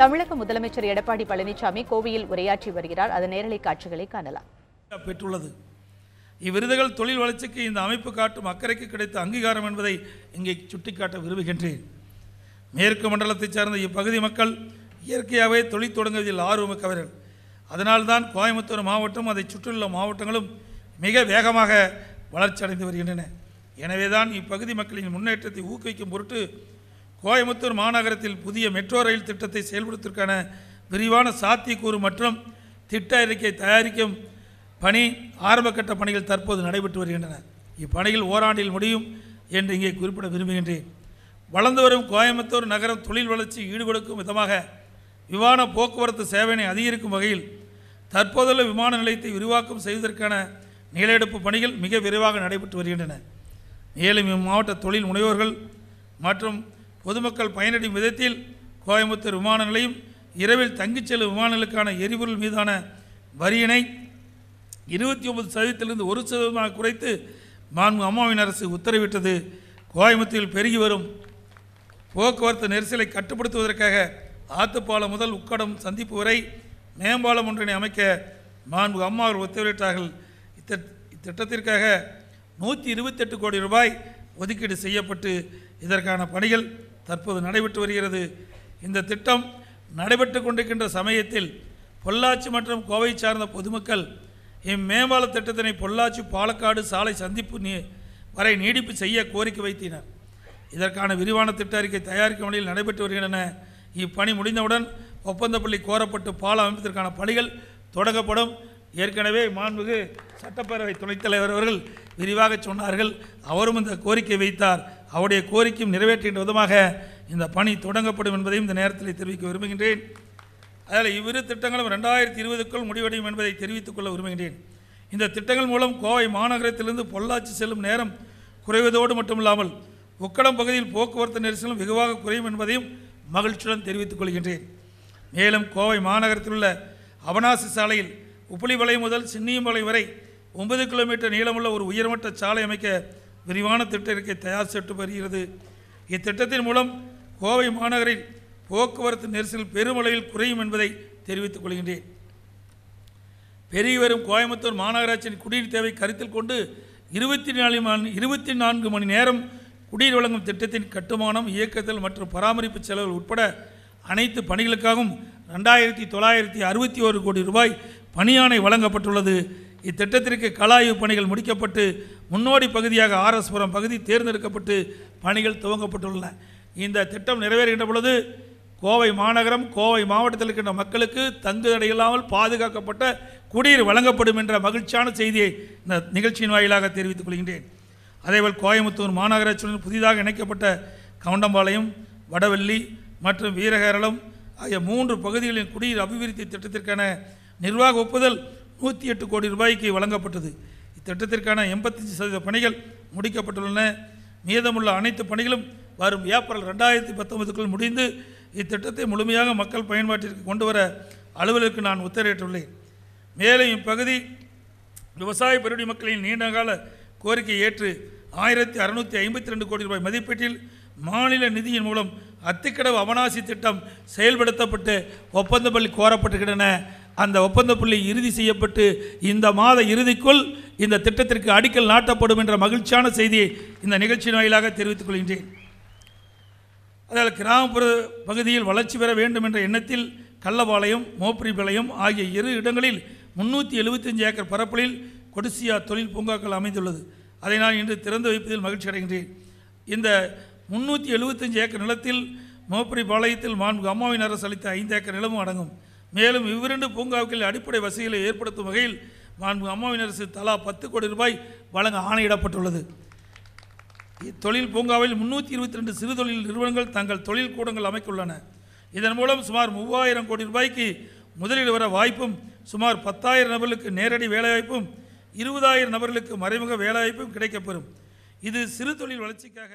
தமிழக முதலமைச்சர் எடப்பாடி பழனிசாமி கோவையில் உரையாற்றி வருகிறார். அதன் நேரலை காட்சிகளை காணலாம். பெற்றுள்ளது. இவ்விருதுகள் தொழில் வளர்ச்சிக்கு இந்த அமைப்பு காட்டும் அக்கறைக்கு கிடைத்த அங்கீகாரம் என்பதை இங்கே சுட்டிக்காட்ட விரும்புகின்றேன். மேற்கு மண்டலத்தைச் சார்ந்த இப்பகுதி மக்கள் இயற்கையாகவே தொழில் தொடங்குவதில் ஆர்வமிக்கவர்கள் அதனால்தான் கோயம்புத்தூர் மாவட்டம் அதை சுற்றியுள்ள மாவட்டங்களும் மிக வேகமாக வளர்ச்சி அடைந்து வருகின்றன. எனவேதான் இப்பகுதி மக்களின் முன்னேற்றத்தை ஊக்குவிக்கும் பொருட்டு கோயம்புத்தூர் மாநகரத்தில் புதிய மெட்ரோ ரயில் திட்டத்தை செயல்படுத்துவதற்கான விரிவான சாத்தியக்கூறு மற்றும் திட்ட அறிக்கை தயாரிக்கும் பணி ஆரம்பக்கட்ட பணிகள் தற்போது நடைபெற்று வருகின்றன. இப்பணிகள் ஓராண்டில் முடியும் என்று இங்கே குறிப்பிட விரும்புகின்றேன். வளர்ந்து வரும் கோயம்புத்தூர் நகரம் தொழில் வளர்ச்சி ஈடுபடுக்கும் விதமாக விமான போக்குவரத்து சேவையினை அதிகரிக்கும் வகையில் தற்போதுள்ள விமான நிலையத்தை விரிவாக்கம் செய்வதற்கான நிலையெடுப்பு பணிகள் மிக விரைவாக நடைபெற்று வருகின்றன. மேலும் இம்மாவட்ட தொழில் முனைவோர்கள் மற்றும் பொதுமக்கள் பயனடையும் விதத்தில் கோயம்புத்தூர் விமான நிலையம் இரவில் தங்கிச் செல்லும் விமானங்களுக்கான எரிபொருள் மீதான வரியினை இருபத்தி ஒன்பது சதவீதத்திலிருந்து ஒரு சதவீதமாக குறைத்து மாண்பு அம்மாவின் அரசு உத்தரவிட்டது. கோயம்புத்தூரில் பெருகி வரும் போக்குவரத்து நெரிசலை கட்டுப்படுத்துவதற்காக ஆத்துப்பாலம் முதல் உக்கடம் சந்திப்பு வரை மேம்பாலம் ஒன்றினை அமைக்க மாண்பு அம்மா அவர்கள் உத்தரவிட்டார்கள். இத்திட்டத்திற்காக நூற்றி இருபத்தெட்டு கோடி ரூபாய் ஒதுக்கீடு செய்யப்பட்டு இதற்கான பணிகள் தற்போது நடைபெற்று வருகிறது. இந்த திட்டம் நடைபெற்று கொண்டிருக்கின்ற சமயத்தில் பொள்ளாச்சி மற்றும் கோவை சார்ந்த பொதுமக்கள் இம்மேம்பால திட்டத்தினை பொள்ளாச்சி பாலக்காடு சாலை சந்திப்பு நீ வரை நீடிப்பு செய்ய கோரிக்கை வைத்தனர். இதற்கான விரிவான திட்ட அறிக்கை தயாரிக்கும் வழியில் நடைபெற்று வருகின்றன. இப்பணி முடிந்தவுடன் ஒப்பந்தப்பள்ளி கோரப்பட்டு பாலம் அமைப்பதற்கான பணிகள் தொடங்கப்படும். ஏற்கனவே மாண்புகு சட்டப்பேரவை துணைத் தலைவர் அவர்கள் விரிவாக சொன்னார்கள். அவரும் இந்த கோரிக்கை வைத்தார். அவருடைய கோரிக்கையும் நிறைவேற்றுகின்ற விதமாக இந்த பணி தொடங்கப்படும் என்பதையும் இந்த நேரத்தில் தெரிவிக்க விரும்புகின்றேன். அதில் இவ்விரு திட்டங்களும் ரெண்டாயிரத்தி இருபதுக்குள் முடிவடையும் என்பதை தெரிவித்துக் கொள்ள விரும்புகின்றேன். இந்த திட்டங்கள் மூலம் கோவை மாநகரத்திலிருந்து பொள்ளாச்சி செல்லும் நேரம் குறைவதோடு மட்டுமில்லாமல் உக்கடம் பகுதியில் போக்குவரத்து நெரிசலும் வெகுவாக குறையும் என்பதையும் மகிழ்ச்சியுடன் தெரிவித்துக் கொள்கின்றேன். மேலும் கோவை மாநகரத்தில் உள்ள அவனாசி சாலையில் உப்புளிவளை முதல் சின்னியம்பலை வரை ஒன்பது கிலோமீட்டர் நீளமுள்ள ஒரு உயர்மட்ட சாலை அமைக்க விரிவான திட்ட இருக்கை. தயார் செய்யப்பட்டு வருகிறது. இத்திட்டத்தின் மூலம் கோவை மாநகரில் போக்குவரத்து நெரிசல் பெருமளவில் குறையும் என்பதை தெரிவித்துக் கொள்கின்றேன். பெருகி வரும் கோயம்புத்தூர் மாநகராட்சியின் குடிநீர் தேவை கருத்தில் கொண்டு இருபத்தி நாலு மணி இருபத்தி நான்கு மணி நேரம் குடிநீர் வழங்கும் திட்டத்தின் கட்டுமானம் இயக்கத்தில் மற்றும் பராமரிப்பு செலவுகள் உட்பட அனைத்து பணிகளுக்காகவும் ரெண்டாயிரத்தி தொள்ளாயிரத்தி அறுபத்தி ஒரு கோடி ரூபாய் பணியாணை வழங்கப்பட்டுள்ளது. இத்திட்டத்திற்கு கலாய்வு பணிகள் முடிக்கப்பட்டு முன்னோடி பகுதியாக ஆர்எஸ்புரம் பகுதி தேர்ந்தெடுக்கப்பட்டு பணிகள் துவங்கப்பட்டுள்ளன. இந்த திட்டம் நிறைவேறுகின்ற பொழுது கோவை மாநகரம் கோவை மாவட்டத்தில் இருக்கின்ற மக்களுக்கு தங்கு தடையில்லாமல் பாதுகாக்கப்பட்ட குடிநீர் வழங்கப்படும் என்ற மகிழ்ச்சியான செய்தியை இந்த நிகழ்ச்சியின் வாயிலாக தெரிவித்துக் கொள்கின்றேன். அதேபோல் கோயம்புத்தூர் மாநகராட்சியுடன் புதிதாக இணைக்கப்பட்ட கவுண்டம்பாளையம் வடவள்ளி மற்றும் வீரகேரளம் ஆகிய மூன்று பகுதிகளின் குடிநீர் அபிவிருத்தி திட்டத்திற்கான நிர்வாக ஒப்புதல் நூற்றி எட்டு கோடி ரூபாய்க்கு வழங்கப்பட்டது. இத்திட்டத்திற்கான எண்பத்தஞ்சு சதவீத பணிகள் முடிக்கப்பட்டுள்ளன. மீதமுள்ள அனைத்து பணிகளும் வரும் ஏப்ரல் ரெண்டாயிரத்தி பத்தொன்பதுக்குள் முடிந்து இத்திட்டத்தை முழுமையாக மக்கள் பயன்பாட்டிற்கு கொண்டு வர அலுவலருக்கு நான் உத்தரவிட்டுள்ளேன். மேலும் இப்பகுதி விவசாய பெருடி மக்களின் நீண்டகால கோரிக்கை ஏற்று ஆயிரத்தி அறுநூற்றி ஐம்பத்தி ரெண்டு கோடி ரூபாய் மதிப்பீட்டில் மாநில நிதியின் மூலம் அத்திக்கடவு அவனாசி திட்டம் செயல்படுத்தப்பட்டு ஒப்பந்த பள்ளி அந்த ஒப்பந்த புள்ளி இறுதி செய்யப்பட்டு இந்த மாத இறுதிக்குள் இந்த திட்டத்திற்கு அடிக்கல் நாட்டப்படும் என்ற மகிழ்ச்சியான செய்தியை இந்த நிகழ்ச்சியின் வாயிலாக தெரிவித்துக் கொள்கின்றேன். அதாவது கிராமப்புற பகுதியில் வளர்ச்சி பெற வேண்டும் என்ற எண்ணத்தில் கள்ளபாளையம் மோப்ரிபாளையம் ஆகிய இரு இடங்களில் முன்னூற்றி எழுபத்தஞ்சு ஏக்கர் பரப்பலில் கொடிசியா தொழில் பூங்காக்கள் அமைந்துள்ளது. அதை நான் இன்று திறந்து வைப்பதில் மகிழ்ச்சி அடைகின்றேன். இந்த முன்னூற்றி எழுபத்தஞ்சு ஏக்கர் நிலத்தில் மோப்பரிபாளையத்தில் நான்கு அம்மாவின் அரசு அளித்த ஐந்து ஏக்கர் நிலமும் அடங்கும். மேலும் இவ்விரண்டு பூங்காக்களில் அடிப்படை வசதிகளை ஏற்படுத்தும் வகையில் மாண்பு அம்மாவின் அரசு தலா பத்து கோடி ரூபாய் வழங்க ஆணையிடப்பட்டுள்ளது. இத்தொழில் பூங்காவில் முன்னூற்றி இருபத்தி ரெண்டு சிறு தொழில் நிறுவனங்கள் தங்கள் தொழில் கூடங்கள் அமைத்துள்ளன இதன் மூலம் சுமார் மூவாயிரம் கோடி ரூபாய்க்கு முதலீடு வர வாய்ப்பும் சுமார் பத்தாயிரம் நபர்களுக்கு நேரடி வேலைவாய்ப்பும் இருபதாயிரம் நபர்களுக்கு மறைமுக வேலைவாய்ப்பும் கிடைக்கப்பெறும். இது சிறு தொழில் வளர்ச்சிக்காக